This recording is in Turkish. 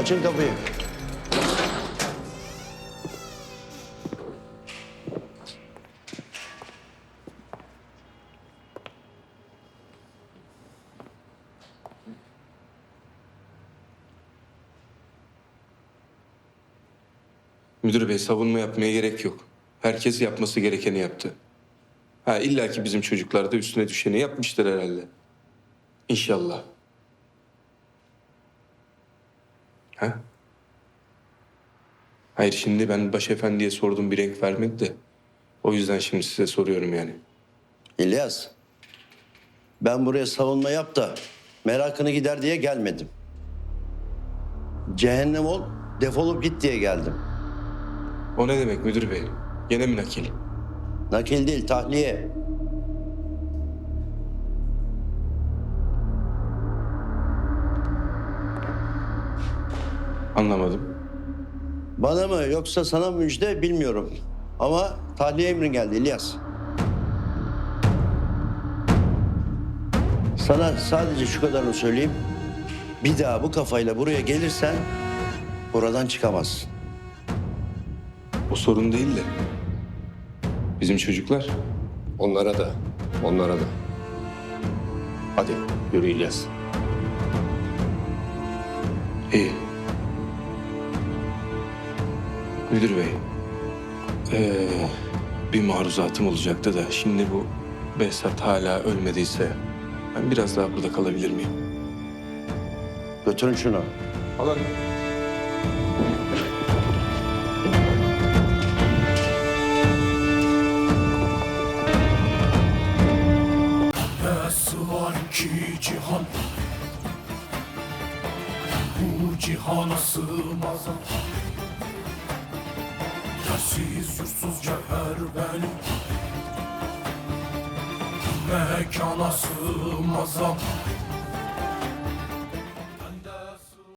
Açın kapıyı. Müdür bey savunma yapmaya gerek yok. Herkes yapması gerekeni yaptı. Ha illa ki bizim çocuklar da üstüne düşeni yapmıştır herhalde. İnşallah. Ha? Hayır şimdi ben başefendiye sordum bir renk vermedi de. O yüzden şimdi size soruyorum yani. İlyas. Ben buraya savunma yap da merakını gider diye gelmedim. Cehennem ol, defolup git diye geldim. O ne demek müdür bey? Gene mi nakil? Nakil değil, tahliye. Anlamadım. Bana mı yoksa sana mı müjde bilmiyorum. Ama tahliye emrin geldi İlyas. Sana sadece şu kadarını söyleyeyim. Bir daha bu kafayla buraya gelirsen buradan çıkamazsın. O sorun değil de. Bizim çocuklar Onlara da, onlara da. Hadi yürü İlyas. İyi. Müdür bey. ee, bir maruzatım olacaktı da şimdi bu Behzat hala ölmediyse ben biraz daha burada kalabilir miyim? Götürün şunu. Alın. Nasıl var ki cihan Bu cihana sığmaz Yersiz yursuz cevher benim Mekana sığmaz